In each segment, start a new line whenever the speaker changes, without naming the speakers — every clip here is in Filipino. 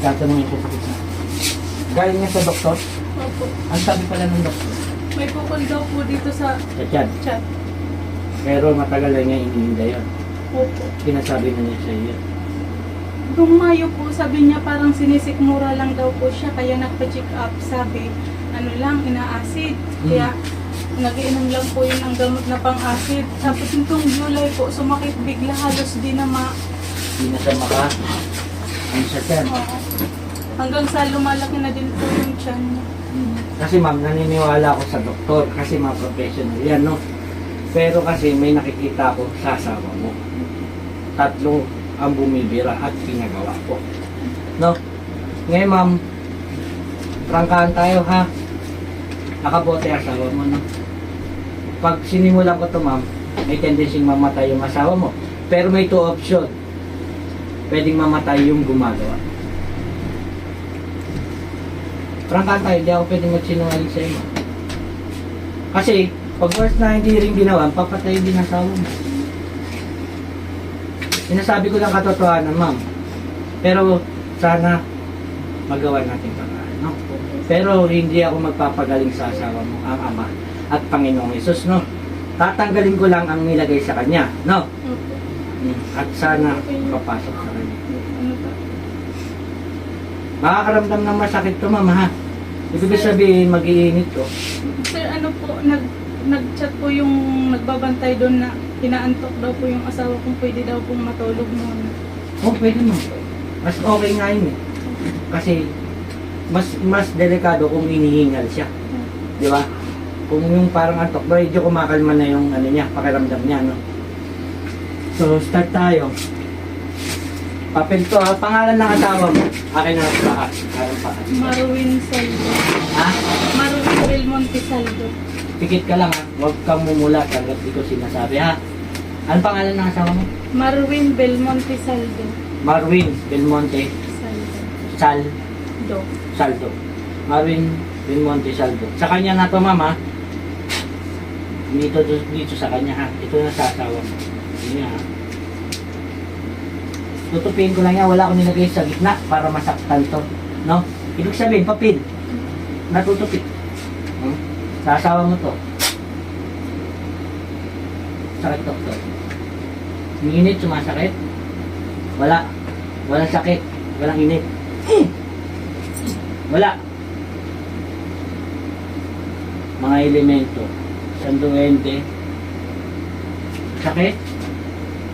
Tatanungin ko sa kita. Galing niya sa doktor?
Opo.
Ang sabi pala ng doktor?
May bukol daw po dito sa
Sa tiyan.
chat.
Pero matagal na niya iniinda yun.
Opo.
Sinasabi na niya sa iyo.
Nung Mayo po, sabi niya parang sinisikmura lang daw po siya, kaya nagpa-check up. Sabi, ano lang, ina-acid. Kaya nagiinom lang po yun ng gamot na pang-acid. Tapos nitong July po, sumakit bigla halos di na ma...
Hindi na siya maka... Tiyan?
Oo. Hanggang sa lumalaki na din po yung tiyan niya.
Kasi ma'am, naniniwala ako sa doktor kasi mga professional yan, no? Pero kasi may nakikita ako sa asawa mo. Tatlo ang bumibira at pinagawa ko. No? Ngayon ma'am, prangkahan tayo ha. Nakabote asawa mo, no? Pag sinimulan ko to ma'am, may tendency mamatay yung asawa mo. Pero may two option. Pwedeng mamatay yung gumagawa. Prangkahan tayo, di ako pwedeng magsinungaling sa iyo. Kasi, pag first na hindi rin ginawa, papatay din ang asawa mo. Sinasabi ko lang katotohanan, ma'am. Pero, sana magawa natin paraan, no? Pero hindi ako magpapagaling sa asawa mo, ang Ama at Panginoong Yesus, no? Tatanggalin ko lang ang nilagay sa kanya, no? At sana papasok sa? Makakaramdam ng masakit to, ma'am, ha? Ibig sabihin, mag-iinit to.
Sir, ano po, nag, nag-chat po yung nagbabantay doon na inaantok daw po yung asawa kung pwede daw pong matulog muna.
Oh, pwede mo. Mas okay nga yun eh. Kasi, mas mas delikado kung inihingal siya. Di ba? Kung yung parang antok, medyo kumakalma na yung ano niya, pakiramdam niya, no? So, start tayo. Papel to, ha? Pangalan ng asawa mo. Akin na. Parang pa.
Marwin Saldo.
Ha?
Marwin Belmonte Saldo.
Pikit ka lang, ha? Huwag kang mumulat hanggat di ko sinasabi, ha? Ano pangalan ng asawa mo?
Marwin Belmonte Saldo.
Marwin Belmonte
Saldo.
Sal
Do.
Saldo. Marvin Belmonte Saldo. Sa kanya na to, mama. Dito, dito sa kanya, ha? Ito na sa asawa mo. Yun ha? Tutupin ko lang yan. Wala akong nilagay sa gitna para masaktan to. No? Ibig sabihin, papel. Natutupi. Hmm? Sa mo to. Sakit to. to. Umiinit, sumasakit. Wala. Walang sakit. Walang init. Wala. Mga elemento. Sanduente. Sakit.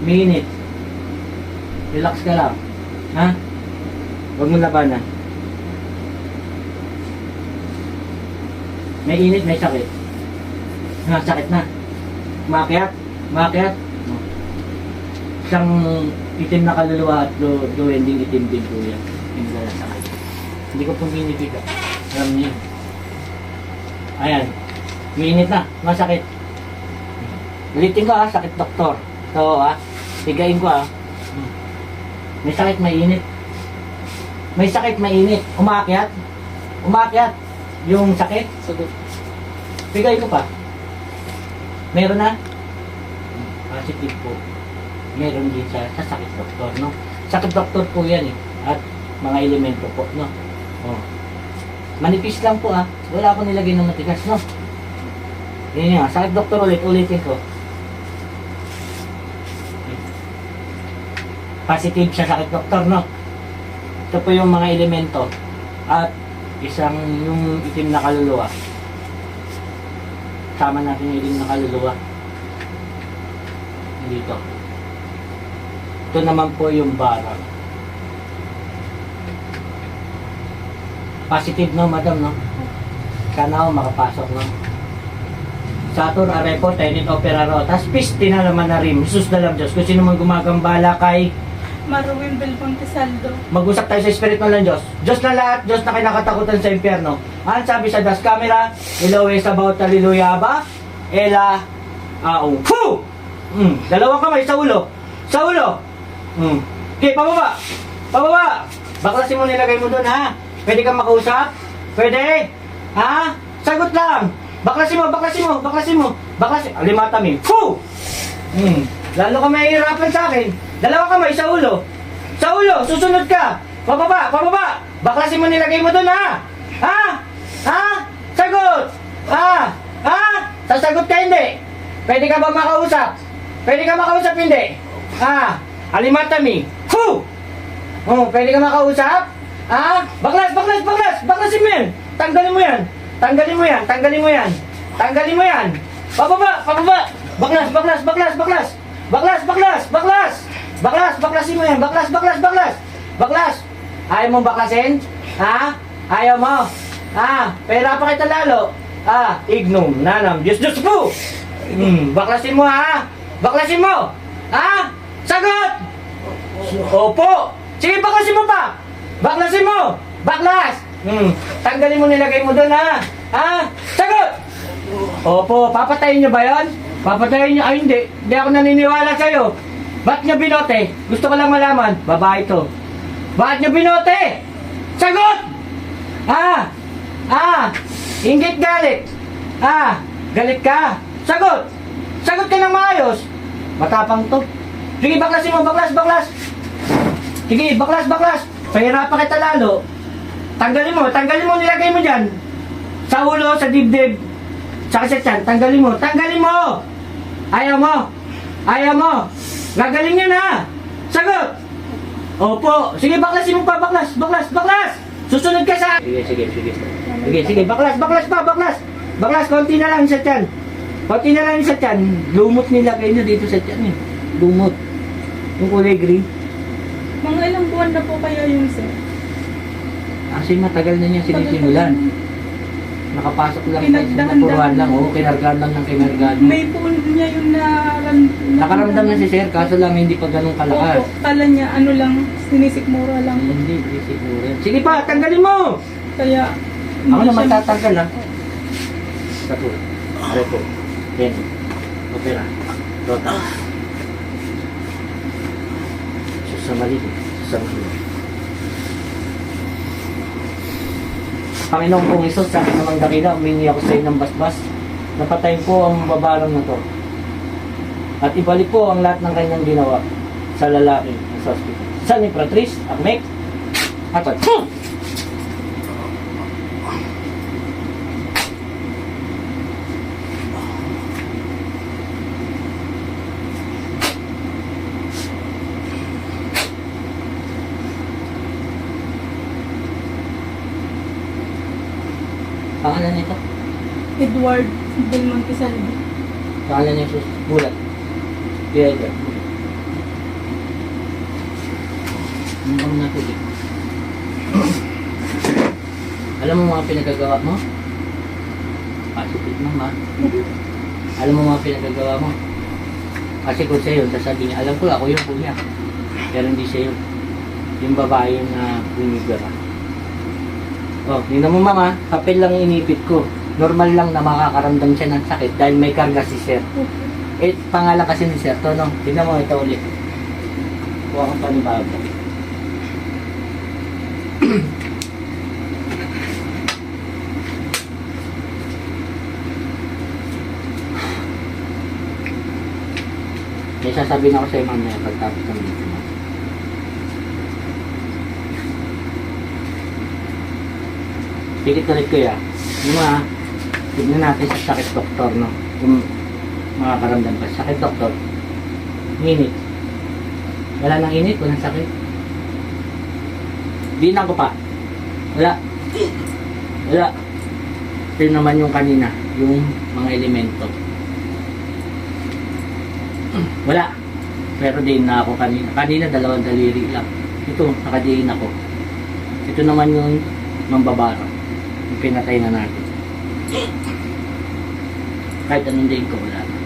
Minit. Relax ka lang. Ha? Huwag mo labanan. May init, may sakit. Ha, sakit na. Makiat. No. Isang itim na kaluluwa at do, duwending itim din po yan. Yung dala sa akin. Hindi ko pong binibiga. Alam niyo. Ayan. Minit na. Masakit. Ulitin ko ha. Sakit doktor. Ito ha. Tigain ko ha. May sakit, may init. May sakit, may init. Umakyat. Umakyat. Yung sakit.
Sagot.
Bigay ko pa. Meron na? Positive po. Meron din sa, sa sakit doktor, no? Sakit doktor po yan eh. At mga elemento po, no? Oh. Manipis lang po ah. Wala akong nilagay ng matigas, no? Yan nga, sakit doktor ulit, ulitin ko. Positive sa sakit doktor, no? Ito po yung mga elemento. At isang yung itim na kaluluwa sama natin yung ilim na kaluluwa. Dito. Ito naman po yung barang. Positive no, madam, no? Sana ako makapasok, no? Saturn, Arepo, Tenit, Operaro. Tapos piste na naman na rin. Jesus na lang Diyos. Kung sino man gumagambala kay
Marwin Belmonte Saldo.
mag-usap tayo sa Espiritu ng Diyos. Diyos na lahat, Diyos na kinakatakutan sa impyerno. Ano sabi sa Das Camera? Ilawes about hallelujah ba? Ela, aong. Fu! Mm, dalawang kamay sa ulo. Sa ulo. Mm. Okay, pababa. Pababa. Baklasin mo nilagay mo doon, ha? Pwede kang makausap? Pwede? Ha? Sagot lang. Baklasin mo, baklasin mo, baklasin mo. Baklasin. Alimata mi. Fu! Mm. Lalo ka mahihirapan sa akin. Dalawang kamay sa ulo. Sa ulo, susunod ka. Pababa! Pababa! Baklasin mo nilagay mo doon, ha? Ha? Ha? Sagot! Ha? Ha? Sasagot ka hindi? Pwede ka ba makausap? Pwede ka makausap hindi? Ha? Alimatami. Hu! Oh, pwede ka makausap? Ha? Baklas, baklas, baklas! Baklasin mo yan! Tanggalin mo yan! Tanggalin mo yan! Tanggalin mo yan! Tanggalin mo yan! Pababa! Pababa! Baklas, baklas, baklas, baklas! Baklas, baklas, baklas! Baklas, baklasin mo yan! Baklas, baklas, baklas! Baklas! Ayaw mong baklasin? Ha? Ayaw mo? Ha? Pera pa kita lalo? Ha? Ignum, nanam, Diyos, Diyos po! Hmm, baklasin mo ha? Baklasin mo! Ha? Sagot! Opo! Sige, baklasin mo pa! Baklasin mo! Baklas! Hmm, tanggalin mo nilagay mo doon ha? Ha? Sagot! Opo, papatayin niyo ba yon? Papatayin niyo? Ay, hindi. Hindi ako naniniwala sa'yo. Ba't niyo binote? Gusto ko lang malaman. Babae to. Bakit niyo binote? Sagot! Ah! Ah! Ingit galit! Ah! Galit ka! Sagot! Sagot ka ng maayos! Matapang to. Sige, baklasin mo, baklas, baklas! Sige, baklas, baklas! Pahirapan kita lalo. Tanggalin mo, tanggalin mo, nilagay mo dyan. Sa ulo, sa dibdib. Sa tiyan, tanggalin mo, tanggalin mo! Ayaw mo! Ayaw mo! Gagaling yan ha! Sagot! Opo! Sige, baklasin mo pa, baklas, baklas, baklas! Susunod ka sa... Sige, sige, sige. Sige, sige, baklas, baklas pa, baklas! Baklas, konti na lang sa tiyan. Konti na lang sa tiyan. Lumot nilagay nyo dito sa tiyan eh. Lumot. Yung kulay green.
Mga ilang buwan na po kaya yun, sir?
Kasi matagal na niya sinisimulan. Nakapasok lang sa
Pinagdahan
napuruan
lang.
Oo, kinargaan lang ng kinargaan.
May po niya yung naran...
Nakaramdam na si Sir, kaso lang hindi pa ganun kalakas.
Opo, kala niya ano lang, sinisikmura lang.
Hindi, hindi siguro. Sige pa, tanggalin mo!
Kaya...
Ako
hindi
na
siya-
magtatanggal ha. Satu. Repo. Then. Opera. Rota. Susamali. Susamali. Panginoon kong Isos, sa akin namang dakila, umingi ako sa iyo ng basbas. Napatayin po ang babarang na to. At ibalik po ang lahat ng kanyang ginawa sa lalaki sa hospital. Sa ni Patrice, Akmek, Apat. Pangalan nito?
Edward Del Monte Salvi.
Pangalan niya sus bulat. Kaya ito. Ano kang natubig? Alam mo mga pinagagawa mo? Pasipit mo ma. Alam mo mga pinagagawa mo? Kasi kung sa'yo, sasabihin niya, alam ko ako yung kuya. Pero hindi sa'yo. Yung babae na bumibira. Oh, tingnan mo mama, papel lang inipit ko. Normal lang na makakaramdam siya ng sakit dahil may karga si sir. Eh, pangalan kasi ni sir to, no? Tingnan mo ito ulit. Kuha kang panibago. May sasabihin ako sa iyo mamaya pagtapos ng video. Mo. Pikit ulit ko ya. Yung mga, tignan natin sa sakit doktor, no? Kung makakaramdam ka. Sakit doktor. Init. Wala nang init, walang sakit. Bilang ko pa. Wala. Wala. Ito naman yung kanina, yung mga elemento. Wala. Pero din na ako kanina. Kanina dalawang daliri lang. Ito, nakadiin ako. Ito naman yung mambabara. Yung pinatay na natin. Kahit anong din ko, wala na.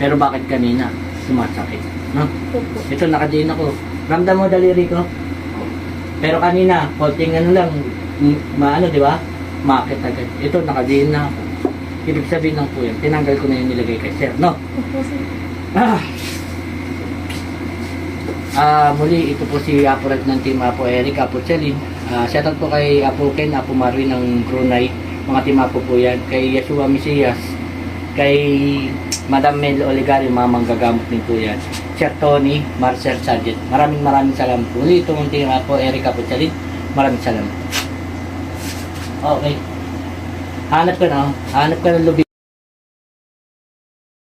Pero bakit kanina? Sumasakit. No? Ito, nakadiin ako. Ramdam mo daliri ko? Pero kanina, konting ano lang, maano, di ba? Makit agad. Ito, nakadiin na ako. Ibig sabihin lang po yan, tinanggal ko na yung nilagay kay sir, no?
Opo, sir.
Ah. Ah, muli ito po si Apo Red ng Team Apo Eric Apo Chelin. Ah, shoutout po kay Apo Ken, Apo Marvin ng Brunei. Mga team Apo po yan. Kay Yeshua Mesias. Kay Madam Mel Oligari, mga manggagamot din po yan. Sir Tony Marcel Sargent. Maraming maraming salamat po. Ulit tumunti nga po Erica Puchalin. Maraming salamat. Okay. Hanap ka na. oh. Hanap ka ng lubi.